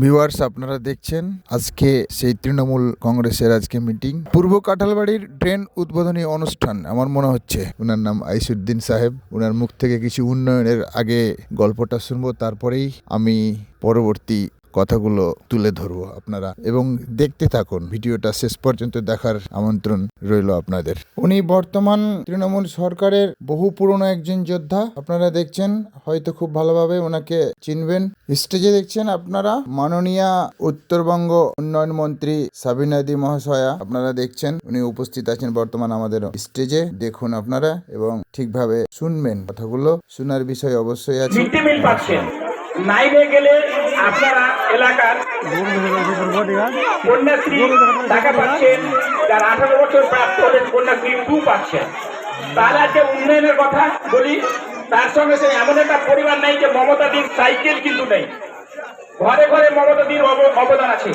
Viewers, আপনারা দেখছেন আজকে সেই তৃণমূল কংগ্রেসের আজকে মিটিং। পূর্ব কাঁঠালবাড়ির ড্রেন উদ্বোধনী অনুষ্ঠান, আমার মনে হচ্ছে। ওনার নাম আইসুদ্দিন সাহেব। ওনার মুখ থেকে কিছু উন্নয়নের আগে গল্পটা শুনব, তারপরেই আমি পরবর্তী কথাগুলো তুলে ধরবো আপনারা। এবং দেখতে থাকুন, ভিডিওটা শেষ পর্যন্ত দেখার আমন্ত্রণ রইল আপনাদের। উনি বর্তমান তৃণমূল সরকারের বহু পুরনো একজন যোদ্ধা। আপনারা দেখছেন, হয়তো খুব ভালোভাবে ওনাকে চিনবেন। স্টেজে দেখছেন আপনারা, মাননীয়া উত্তরবঙ্গ উন্নয়ন মন্ত্রী সাবিনাদি মহাশয়া। আপনারা দেখছেন, উনি উপস্থিত আছেন বর্তমান আমাদের স্টেজে। দেখুন আপনারা এবং ঠিকভাবে শুনবেন কথাগুলো। শোনার বিষয় অবশ্যই আছে। নাইনে গেলে আপনারা এলাকার কন্যাশ্রী টাকা পাচ্ছেন বছর প্রাপ্ত কন্যাশ্রী পাচ্ছেন। তাহলে আজকে উন্নয়নের কথা বলি, তার সঙ্গে এমন একটা পরিবার নেই যে মমতাদির সাইকেল কিন্তু নেই। ঘরে ঘরে মমতাদির অব- অবদান আছে।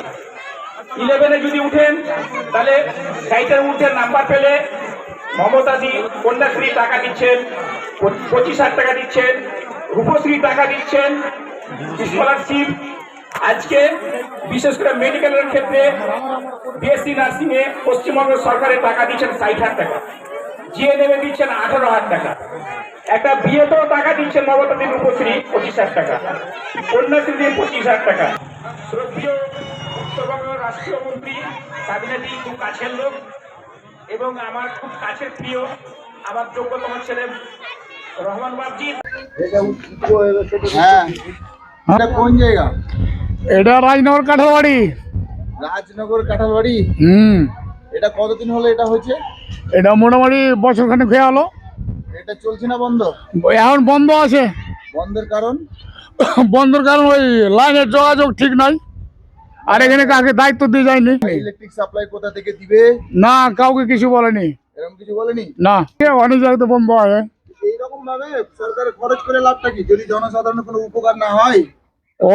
ইলেভেনে যদি উঠেন, তাহলে সাইটের উঠে নাম্বার পেলে মমতাদি কন্যাশ্রী টাকা দিচ্ছেন, পঁচিশ হাজার টাকা দিচ্ছেন, রূপশ্রী টাকা দিচ্ছেন, স্কলারশিপ আজকে বিশেষ করে মেডিকেলের ক্ষেত্রে বিএসসি নার্সিং এ পশ্চিমবঙ্গ সরকারের টাকা দিচ্ছেন ষাট হাজার টাকা। জিএনএমে দিচ্ছেন আঠারো হাজার টাকা। একটা বিয়েতেও টাকা দিচ্ছেন মমতাদি রূপশ্রী পঁচিশ হাজার টাকা। কন্যাশ্রী দিয়ে পঁচিশ হাজার টাকা। শ্রদ্ধীয় উত্তরবঙ্গ খুব কাছের লোক এবং আমার খুব কাছের প্রিয়, আমার যোগ্যতম ছেলে রহমান বাবজি হ্যাঁ কোন জায়গা? এটা রাজনগর কাঠালবাড়ি রাজনগর কাঁঠালবাড়ি হুম। এটা কতদিন হলো এটা হচ্ছে এটা মোটামুটি বছর খানিক হয়ে গেলো। এটা চলছে না বন্ধ? এখন বন্ধ আছে। বন্ধের কারণ? বন্ধর কারণ ওই লাইনের যোগাযোগ ঠিক নাই। আর এখানে কাকে দায়িত্ব দিয়ে যায়নি। ইলেকট্রিক সাপ্লাই কোথা থেকে দিবে? না কাউকে কিছু বলেনি। এরকম কিছু বলেনি? না। অনেক জায়গাতে বন্ধ এইরকম ভাবে সরকার খরচ করে লাভটা কি? যদি জনসাধারণের কোনো উপকার না হয় ও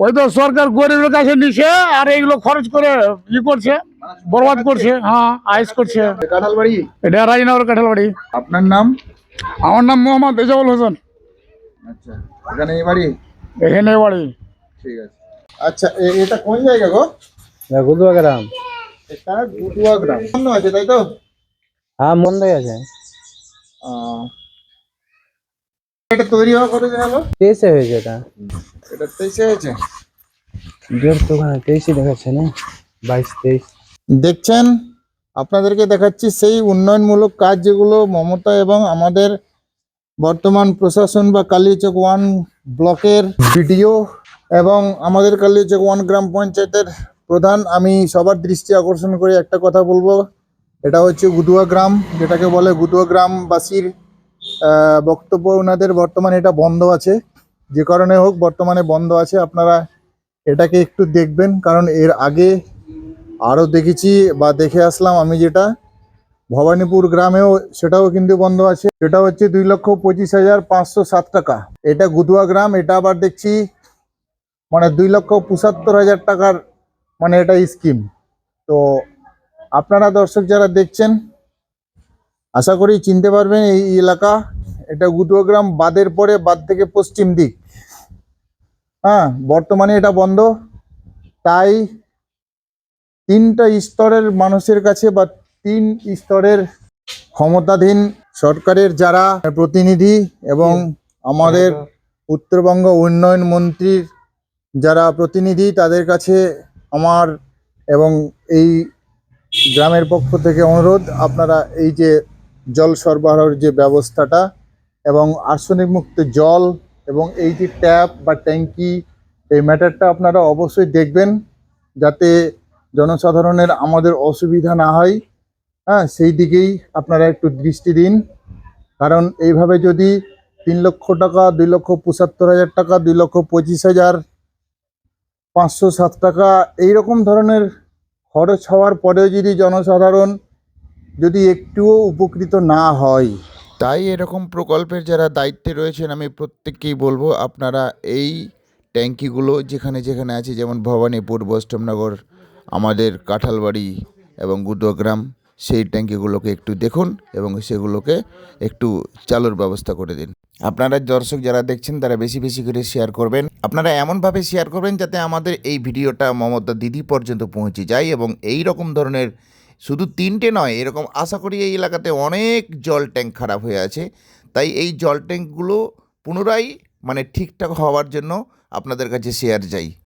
ওই তো সরকার গরিবের কাছে নিছে আর এইগুলো খরচ করে ই করছে বরবাদ করছে হ্যাঁ আইস করছে। কাঁঠালবাড়ি? এটা রাজনগর কাঠালবাড়ি। আপনার নাম? আমার নাম মোহাম্মদ এজাবুল হোসেন। আচ্ছা এখানে এই বাড়ি? এখানে বাড়ি। ঠিক আছে। আচ্ছা এটা কোন জায়গা গো? গুদুয়া গ্রাম। এটা গুটুয়া গ্রাম। আছে তাই তো? হ্যাঁ মন্দাই আছে। আহ, এটা তৈরি হওয়া কতদিন হলো? তেইশে হয়েছে এটা। এটা তেইশে হয়েছে? ডেট তো ওখানে তেইশে দেখাচ্ছে না? বাইশ তেইশ। দেখছেন? আপনাদেরকে দেখাচ্ছি সেই উন্নয়নমূলক কাজ যেগুলো মমতা এবং আমাদের বর্তমান প্রশাসন বা কালিয়াচক ওয়ান ব্লকের ভিডিও এবং আমাদের কালিয়াচক ওয়ান গ্রাম পঞ্চায়েতের প্রধান আমি সবার দৃষ্টি আকর্ষণ করে একটা কথা বলব। এটা হচ্ছে গুদুয়া গ্রাম যেটাকে বলে গুদুয়া গ্রামবাসীর বক্তব্য ওনাদের, বর্তমানে এটা বন্ধ আছে। যে কারণে হোক, বর্তমানে বন্ধ আছে। আপনারা এটাকে একটু দেখবেন, কারণ এর আগে আরও দেখেছি বা দেখে আসলাম আমি যেটা। ভবানীপুর গ্রামেও সেটাও কিন্তু বন্ধ আছে। সেটা হচ্ছে দুই লক্ষ পঁচিশ হাজার পাঁচশো সাত টাকা। এটা গুদুয়া গ্রাম, এটা আবার দেখছি মানে দুই লক্ষ পঁচাত্তর হাজার টাকার মানে এটা স্কিম। তো আপনারা দর্শক যারা দেখছেন আশা করি চিনতে পারবেন এই এলাকা। এটা গুদুয়া গ্রাম বাদের পরে বাদ থেকে পশ্চিম দিক। হ্যাঁ বর্তমানে এটা বন্ধ। তাই তিনটা স্তরের মানুষের কাছে বা তিন স্তরের ক্ষমতাধীন সরকারের যারা প্রতিনিধি এবং আমাদের উত্তরবঙ্গ উন্নয়ন মন্ত্রীর যারা প্রতিনিধি, তাদের কাছে আমার এবং এই গ্রামের পক্ষ থেকে অনুরোধ, আপনারা এই যে জল সরবরাহের যে ব্যবস্থাটা এবং আর্সেনিক মুক্ত জল এবং এই যে ট্যাপ বা ট্যাঙ্কি, এই ম্যাটারটা আপনারা অবশ্যই দেখবেন যাতে জনসাধারণের আমাদের অসুবিধা না হয়। হ্যাঁ সেই দিকেই আপনারা একটু দৃষ্টি দিন। কারণ এইভাবে যদি তিন লক্ষ টাকা, দুই লক্ষ পঁচাত্তর হাজার টাকা, দুই লক্ষ পঁচিশ হাজার পাঁচশো সাত টাকা, এইরকম ধরনের খরচ হওয়ার পরেও যদি জনসাধারণ যদি একটুও উপকৃত না হয়। তাই এরকম প্রকল্পের যারা দায়িত্বে রয়েছেন, আমি প্রত্যেককেই বলব, আপনারা এই ট্যাঙ্কিগুলো যেখানে যেখানে আছে, যেমন ভবানীপুর, বৈষ্ণবনগর, আমাদের কাঁঠালবাড়ি এবং গুদগ্রাম সেই ট্যাঙ্কিগুলোকে একটু দেখুন এবং সেগুলোকে একটু চালুর ব্যবস্থা করে দিন। আপনারা দর্শক যারা দেখছেন, তারা বেশি বেশি করে শেয়ার করবেন। আপনারা এমনভাবে শেয়ার করবেন যাতে আমাদের এই ভিডিওটা মমতা দিদি পর্যন্ত পৌঁছে যায় এবং এই রকম ধরনের শুধু তিনটে নয়, এরকম আশা করি এই এলাকাতে অনেক জল ট্যাঙ্ক খারাপ হয়ে আছে। তাই এই জল ট্যাঙ্কগুলো পুনরায় মানে ঠিকঠাক হওয়ার জন্য আপনাদের কাছে শেয়ার চাই।